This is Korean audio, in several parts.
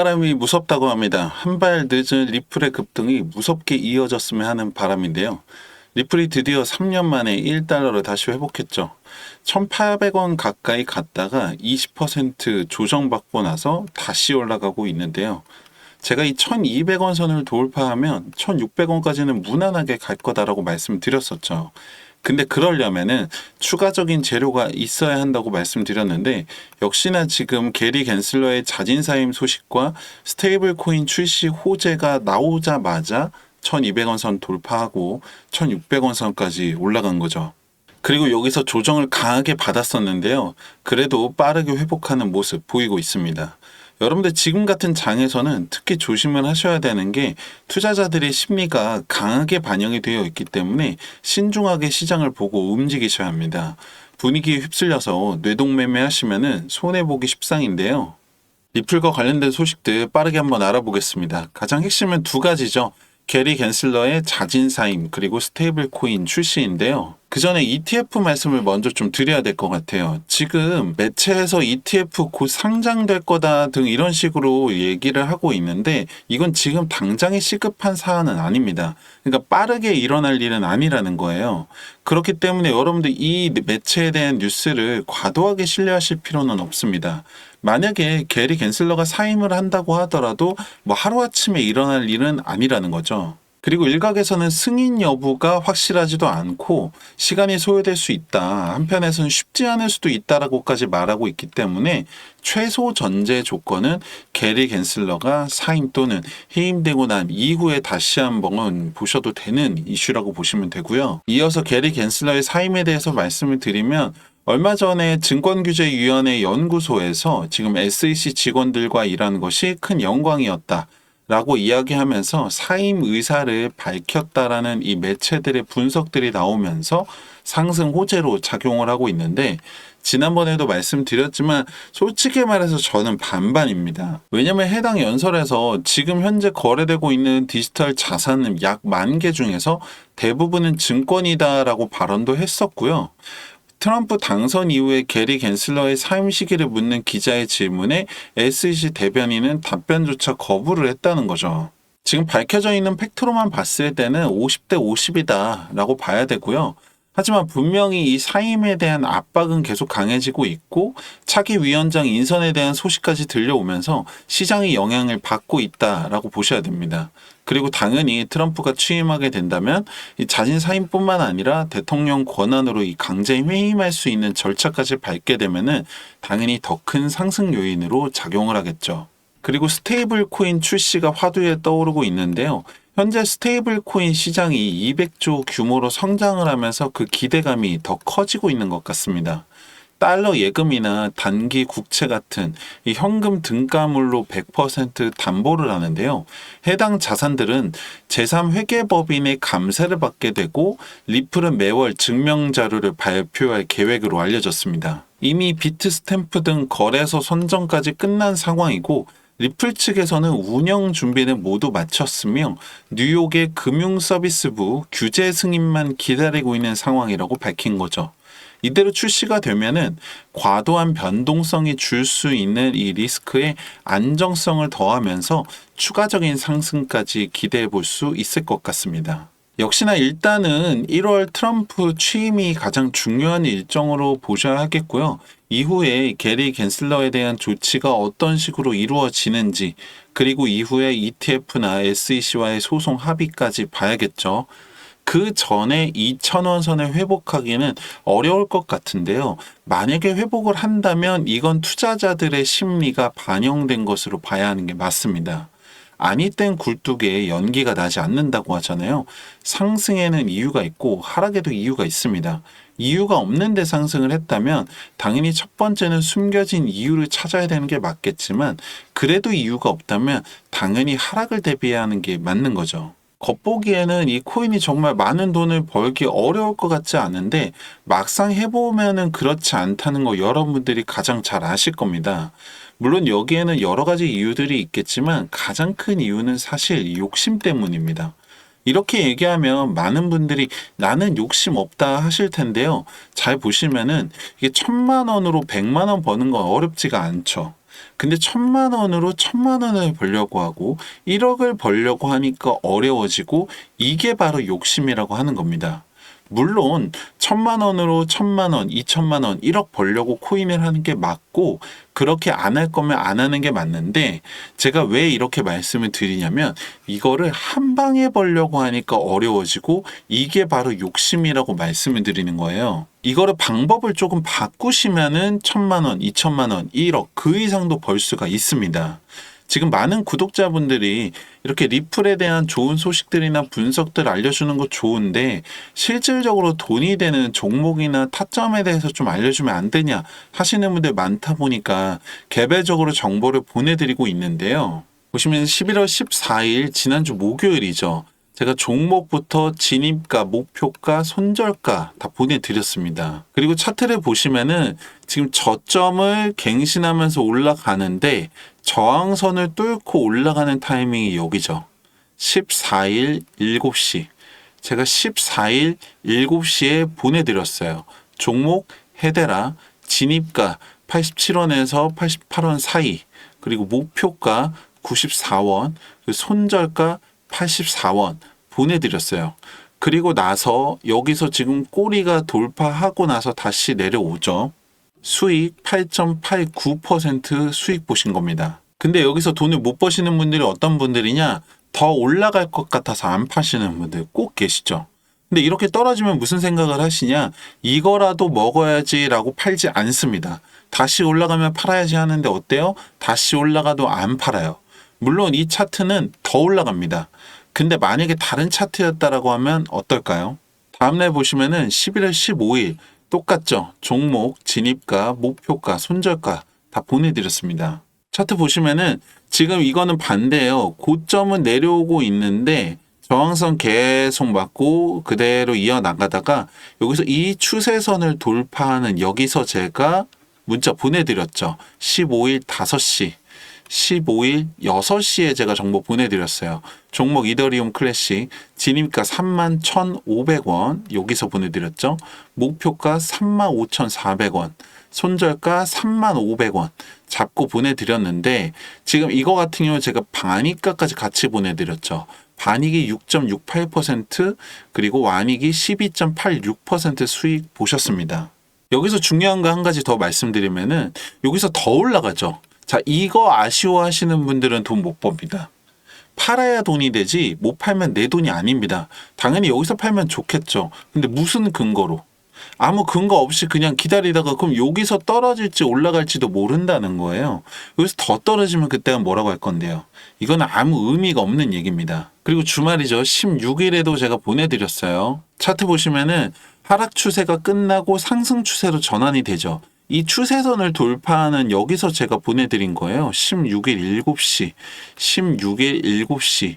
뒷바람이 무섭다고 합니다. 한 발 늦은 리플의 급등이 무섭게 이어졌으면 하는 바람인데요. 리플이 드디어 3년 만에 1달러를 다시 회복했죠. 1,800원 가까이 갔다가 20% 조정받고 나서 다시 올라가고 있는데요. 제가 이 1,200원 선을 돌파하면 1,600원까지는 무난하게 갈 거다라고 말씀드렸었죠. 근데 그러려면은 추가적인 재료가 있어야 한다고 말씀드렸는데 역시나 지금 게리 겐슬러의 자진사임 소식과 스테이블 코인 출시 호재가 나오자마자 1200원 선 돌파하고 1600원 선까지 올라간 거죠. 그리고 여기서 조정을 강하게 받았었는데요. 그래도 빠르게 회복하는 모습 보이고 있습니다. 여러분들 지금 같은 장에서는 특히 조심을 하셔야 되는 게 투자자들의 심리가 강하게 반영이 되어 있기 때문에 신중하게 시장을 보고 움직이셔야 합니다. 분위기에 휩쓸려서 뇌동매매 하시면은 손해보기 십상인데요. 리플과 관련된 소식들 빠르게 한번 알아보겠습니다. 가장 핵심은 두 가지죠. 게리 겐슬러의 자진사임 그리고 스테이블 코인 출시인데요. 그 전에 ETF 말씀을 먼저 좀 드려야 될 것 같아요. 지금 매체에서 ETF 곧 상장될 거다 등 이런 식으로 얘기를 하고 있는데 이건 지금 당장에 시급한 사안은 아닙니다. 그러니까 빠르게 일어날 일은 아니라는 거예요. 그렇기 때문에 여러분들 이 매체에 대한 뉴스를 과도하게 신뢰하실 필요는 없습니다. 만약에 게리 겐슬러가 사임을 한다고 하더라도 뭐 하루아침에 일어날 일은 아니라는 거죠. 그리고 일각에서는 승인 여부가 확실하지도 않고 시간이 소요될 수 있다. 한편에서는 쉽지 않을 수도 있다라고까지 말하고 있기 때문에 최소 전제 조건은 게리 겐슬러가 사임 또는 해임되고 난 이후에 다시 한번 보셔도 되는 이슈라고 보시면 되고요. 이어서 게리 겐슬러의 사임에 대해서 말씀을 드리면 얼마 전에 증권규제위원회 연구소에서 지금 SEC 직원들과 일하는 것이 큰 영광이었다. 라고 이야기하면서 사임 의사를 밝혔다라는 이 매체들의 분석들이 나오면서 상승 호재로 작용을 하고 있는데 지난번에도 말씀드렸지만 솔직히 말해서 저는 반반입니다. 왜냐면 해당 연설에서 지금 현재 거래되고 있는 디지털 자산은 약 만 개 중에서 대부분은 증권이다라고 발언도 했었고요. 트럼프 당선 이후에 게리 겐슬러의 사임 시기를 묻는 기자의 질문에 SEC 대변인은 답변조차 거부를 했다는 거죠. 지금 밝혀져 있는 팩트로만 봤을 때는 50대 50이다 라고 봐야 되고요. 하지만 분명히 이 사임에 대한 압박은 계속 강해지고 있고 차기 위원장 인선에 대한 소식까지 들려오면서 시장이 영향을 받고 있다라고 보셔야 됩니다. 그리고 당연히 트럼프가 취임하게 된다면 이 자진 사임뿐만 아니라 대통령 권한으로 이 강제 회임할 수 있는 절차까지 밟게 되면은 당연히 더 큰 상승 요인으로 작용을 하겠죠. 그리고 스테이블 코인 출시가 화두에 떠오르고 있는데요. 현재 스테이블 코인 시장이 200조 규모로 성장을 하면서 그 기대감이 더 커지고 있는 것 같습니다. 달러 예금이나 단기 국채 같은 이 현금 등가물로 100% 담보를 하는데요. 해당 자산들은 제3회계법인의 감세를 받게 되고 리플은 매월 증명 자료를 발표할 계획으로 알려졌습니다. 이미 비트 스탬프 등 거래소 선정까지 끝난 상황이고 리플 측에서는 운영 준비는 모두 마쳤으며 뉴욕의 금융서비스부 규제 승인만 기다리고 있는 상황이라고 밝힌 거죠. 이대로 출시가 되면은 과도한 변동성이 줄 수 있는 이 리스크에 안정성을 더하면서 추가적인 상승까지 기대해 볼 수 있을 것 같습니다. 역시나 일단은 1월 트럼프 취임이 가장 중요한 일정으로 보셔야 하겠고요. 이후에 게리 겐슬러에 대한 조치가 어떤 식으로 이루어지는지 그리고 이후에 ETF나 SEC와의 소송 합의까지 봐야겠죠. 그 전에 2,000원 선을 회복하기는 어려울 것 같은데요. 만약에 회복을 한다면 이건 투자자들의 심리가 반영된 것으로 봐야 하는 게 맞습니다. 아니 땐 굴뚝에 연기가 나지 않는다고 하잖아요. 상승에는 이유가 있고 하락에도 이유가 있습니다. 이유가 없는데 상승을 했다면 당연히 첫 번째는 숨겨진 이유를 찾아야 되는 게 맞겠지만 그래도 이유가 없다면 당연히 하락을 대비해야 하는 게 맞는 거죠. 겉보기에는 이 코인이 정말 많은 돈을 벌기 어려울 것 같지 않은데 막상 해보면은 그렇지 않다는 거 여러분들이 가장 잘 아실 겁니다. 물론 여기에는 여러 가지 이유들이 있겠지만 가장 큰 이유는 사실 욕심 때문입니다. 이렇게 얘기하면 많은 분들이 나는 욕심 없다 하실 텐데요. 잘 보시면은 이게 천만 원으로 백만 원 버는 건 어렵지가 않죠. 근데 천만 원으로 천만 원을 벌려고 하고 1억을 벌려고 하니까 어려워지고 이게 바로 욕심이라고 하는 겁니다. 물론 천만 원으로 천만 원, 이천만 원, 1억 벌려고 코인을 하는 게 맞고 그렇게 안 할 거면 안 하는 게 맞는데 제가 왜 이렇게 말씀을 드리냐면 이거를 한 방에 벌려고 하니까 어려워지고 이게 바로 욕심이라고 말씀을 드리는 거예요. 이거를 방법을 조금 바꾸시면은 천만 원, 이천만 원, 1억 그 이상도 벌 수가 있습니다. 지금 많은 구독자분들이 이렇게 리플에 대한 좋은 소식들이나 분석들 알려주는 거 좋은데 실질적으로 돈이 되는 종목이나 타점에 대해서 좀 알려주면 안 되냐 하시는 분들 많다 보니까 개별적으로 정보를 보내드리고 있는데요. 보시면 11월 14일 지난주 목요일이죠. 제가 종목부터 진입가, 목표가, 손절가 다 보내드렸습니다. 그리고 차트를 보시면은 지금 저점을 갱신하면서 올라가는데 저항선을 뚫고 올라가는 타이밍이 여기죠. 14일 7시. 제가 14일 7시에 보내드렸어요. 종목 헤데라 진입가 87원에서 88원 사이 그리고 목표가 94원 그 손절가 84원 보내드렸어요. 그리고 나서 여기서 지금 꼬리가 돌파하고 나서 다시 내려오죠. 수익 8.89% 수익 보신 겁니다. 근데 여기서 돈을 못 버시는 분들이 어떤 분들이냐? 더 올라갈 것 같아서 안 파시는 분들 꼭 계시죠. 근데 이렇게 떨어지면 무슨 생각을 하시냐? 이거라도 먹어야지라고 팔지 않습니다. 다시 올라가면 팔아야지 하는데 어때요? 다시 올라가도 안 팔아요. 물론 이 차트는 더 올라갑니다. 근데 만약에 다른 차트였다라고 하면 어떨까요? 다음날 보시면은 11월 15일 똑같죠. 종목, 진입가, 목표가, 손절가 다 보내드렸습니다. 차트 보시면은 지금 이거는 반대예요. 고점은 내려오고 있는데 저항선 계속 맞고 그대로 이어나가다가 여기서 이 추세선을 돌파하는 여기서 제가 문자 보내드렸죠. 15일 5시. 15일 6시에 제가 정보 보내드렸어요. 종목 이더리움 클래식 진입가 31,500원 여기서 보내드렸죠. 목표가 35,400원. 손절가 3,500원 잡고 보내드렸는데 지금 이거 같은 경우 제가 반익가까지 같이 보내드렸죠. 반익이 6.68% 그리고 완익이 12.86% 수익 보셨습니다. 여기서 중요한 거 한 가지 더 말씀드리면은 여기서 더 올라가죠. 자, 이거 아쉬워하시는 분들은 돈 못 법니다. 팔아야 돈이 되지 못 팔면 내 돈이 아닙니다. 당연히 여기서 팔면 좋겠죠. 근데 무슨 근거로? 아무 근거 없이 그냥 기다리다가 그럼 여기서 떨어질지 올라갈지도 모른다는 거예요. 여기서 더 떨어지면 그때가 뭐라고 할 건데요. 이건 아무 의미가 없는 얘기입니다. 그리고 주말이죠. 16일에도 제가 보내드렸어요. 차트 보시면은 하락 추세가 끝나고 상승 추세로 전환이 되죠. 이 추세선을 돌파하는 여기서 제가 보내드린 거예요. 16일 7시, 16일 7시.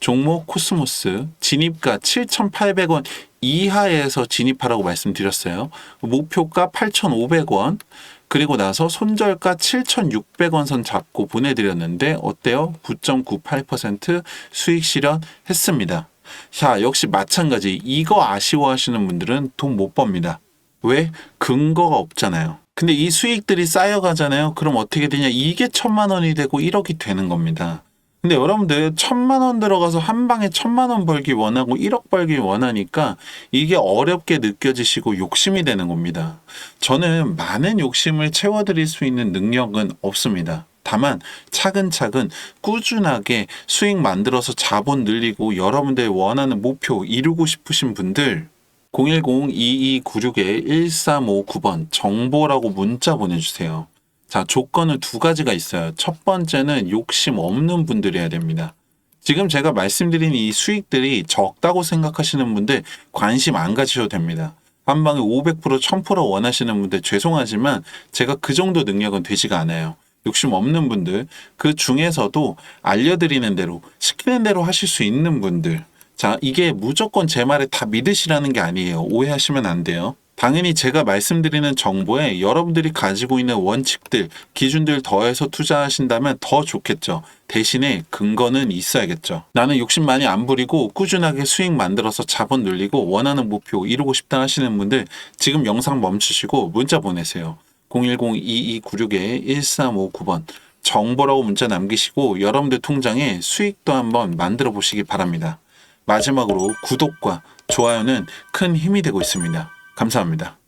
종목 코스모스 진입가 7,800원 이하에서 진입하라고 말씀드렸어요. 목표가 8,500원. 그리고 나서 손절가 7,600원 선 잡고 보내드렸는데 어때요? 9.98% 수익 실현했습니다. 자, 역시 마찬가지. 이거 아쉬워하시는 분들은 돈 못 법니다. 왜? 근거가 없잖아요. 근데 이 수익들이 쌓여가잖아요. 그럼 어떻게 되냐? 이게 천만 원이 되고 1억이 되는 겁니다. 근데 여러분들 천만 원 들어가서 한 방에 천만 원 벌기 원하고 1억 벌기 원하니까 이게 어렵게 느껴지시고 욕심이 되는 겁니다. 저는 많은 욕심을 채워드릴 수 있는 능력은 없습니다. 다만 차근차근 꾸준하게 수익 만들어서 자본 늘리고 여러분들 원하는 목표 이루고 싶으신 분들 010-2296-1359번 정보라고 문자 보내주세요. 자, 조건은 두 가지가 있어요. 첫 번째는 욕심 없는 분들이어야 됩니다. 지금 제가 말씀드린 이 수익들이 적다고 생각하시는 분들 관심 안 가지셔도 됩니다. 한 방에 500% 1000% 원하시는 분들 죄송하지만 제가 그 정도 능력은 되지가 않아요. 욕심 없는 분들, 그 중에서도 알려드리는 대로, 시키는 대로 하실 수 있는 분들. 자, 이게 무조건 제 말에 다 믿으시라는 게 아니에요. 오해하시면 안 돼요. 당연히 제가 말씀드리는 정보에 여러분들이 가지고 있는 원칙들, 기준들 더해서 투자하신다면 더 좋겠죠. 대신에 근거는 있어야겠죠. 나는 욕심 많이 안 부리고 꾸준하게 수익 만들어서 자본 늘리고 원하는 목표 이루고 싶다 하시는 분들 지금 영상 멈추시고 문자 보내세요. 010-2296-1359번 정보라고 문자 남기시고 여러분들 통장에 수익도 한번 만들어 보시기 바랍니다. 마지막으로 구독과 좋아요는 큰 힘이 되고 있습니다. 감사합니다.